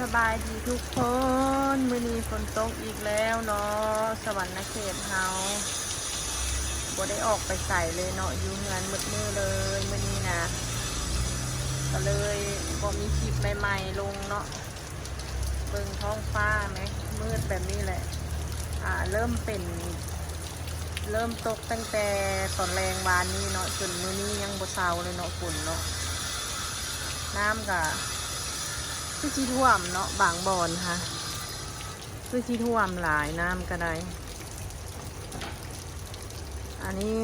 สบายดีทุกคนมือนีฝนตกอีกแล้วเนาะสวรรค์เขตเฮาบ่ได้ออกไปใส่เลยเนาะอยู่งานมืดมือเลยมือนี้นะ ก็เลยบ่มีคลิปใหม่ๆลงเนาะเบิ่งท้องฟ้าไหมมืดแบบนี้แหละ อ่าเริ่มเป็นเริ่มตกตั้งแต่ตอนแรงวานนี้เนาะจนมือนี้ยังบ่เซาเลยเนาะฝนเนาะน้ำก็ คือชีท่วมเนาะบางบอนค่ะคือชีท่วมหลายน้ำก็ได้ อันนี้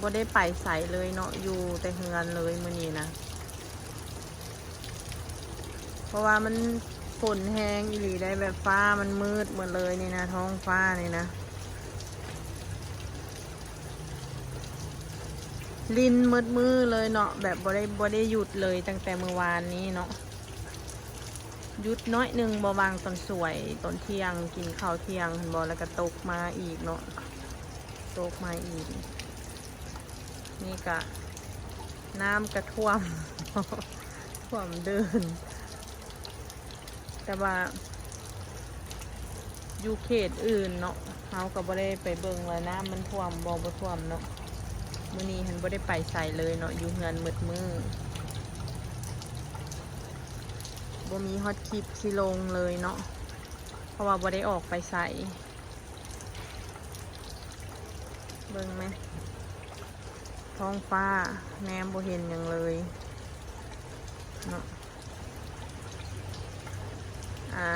บ่ได้ไปใส่เลยเนาะอยู่แต่เฮือนเลยมื้อนี้นะ เพราะว่ามันฝนแห้งอีหลีได้แบบฟ้ามันมืดหมดเลยนี่นะท้องฟ้านี่นะลินมืดมือเลยเนาะแบบบ่ได้บ่ได้หยุดเลยตั้งแต่เมื่อวานนี้เนาะ ยุดน้อยหนึ่งบวางตอนสวยตอนเที่ยงกินข้าวเที่ยงเห็นบอแล้วก็ตกมาอีกเนาะตกมาอีก นี่กะน้ำกระท่วมท่วมเดิน แต่ว่าอยู่เขตอื่นเนาะเขาก็บ่ได้ไปเบิ่งว่าน้ำมันท่วมบ่บ่ท่วมเนาะมื้อนี้เห็นบ่ได้ไปใส่เลยเนาะอยู่เฮือนมืดมือ บ่มีฮอตคลิปสิลงเลยเนาะเพราะว่าบ่ได้ออกไปใส่เบิ่งไหมท้องฟ้าแนมบ่เห็นหยังเลยเนาะอ่า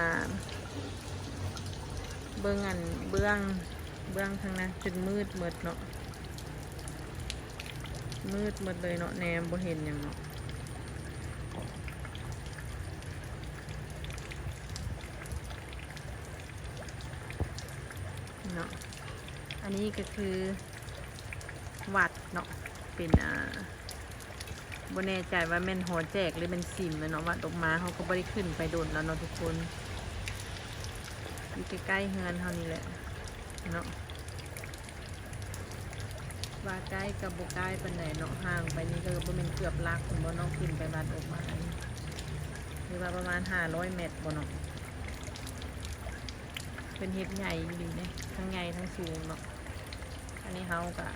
เบิ่งอันเบื้องเบื้องทางนั้นจนมืดหมดเนาะมืดหมดเลยเนาะแนมบ่เห็นหยังเนาะ เนาะอันนี้ก็คือวัดเนาะเป็นอ่าบนแน่ใจว่าแม่นหอแจกหรือเป็นสิมเนาะวัดออกมาเขาก็ไม่ได้ขึ้นไปโดนแล้วเนาะทุกคนอยู่ใกล้ๆเฮือนเท่านี้แหละเนาะว่าใกล้กับบุใกล้ปันไหนเนาะห่างไปนี่ก็บ่แม่นเกือบลักผมบ่เนาะขึ้นไปวัดออกมาหรือว่าประมาณห้าร้อยเมตรบ่เนาะ เป็นเฮ็ดใหญ่ดีเนี่ยทั้งใหญ่ทั้งสูงเนาะอันนี้เฮากะ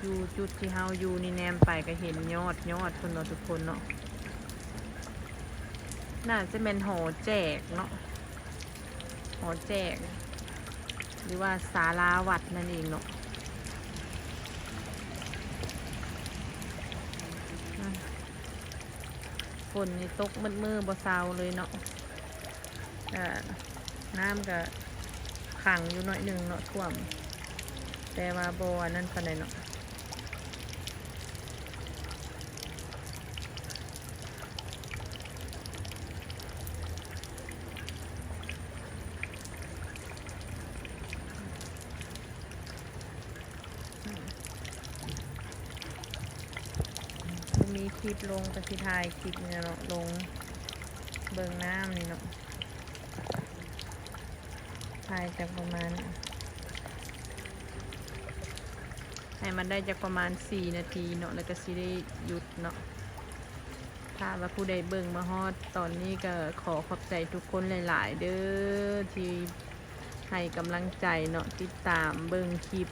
อยู่จุดที่เฮาอยู่นี่แนมไปก็เห็นยอดยอดคนเนาะทุกคนเนาะน่าจะเป็นหอแจกเนาะหอแจก หรือว่าศาลาวัดนั่นเองเนาะฝนนี่ตกมืดมือบ่เซาเลยเนาะอ่า น้ำก็ขังอยู่หน่อยหนึ่งเนาะท่วม แต่ว่าบอันนั้นปานใดเนาะมีคลิปลงกับที่ถ่ายคลิปเนี่ยเนาะลงเบิงน้ำนี่เนาะายจากประมาณ ให้มันได้จากประมาณ 4 นาทีเนาะแล้วก็สิได้หยุดเนาะถ้าว่าผู้ใดเบิ่งมาฮอดตอนนี้ก็ขอขอบใจทุกคนหลาย ๆ เด้อที่ให้กำลังใจเนาะติดตามเบิ่งคลิป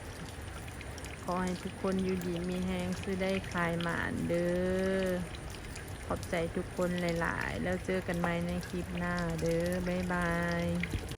ขอให้ทุกคนอยู่ดีมีแห้งซื้อได้คลายหมานเด้อขอบใจทุกคนหลาย ๆ แล้วเจอกันใหม่ในคลิปหน้าเด้อบ๊ายบาย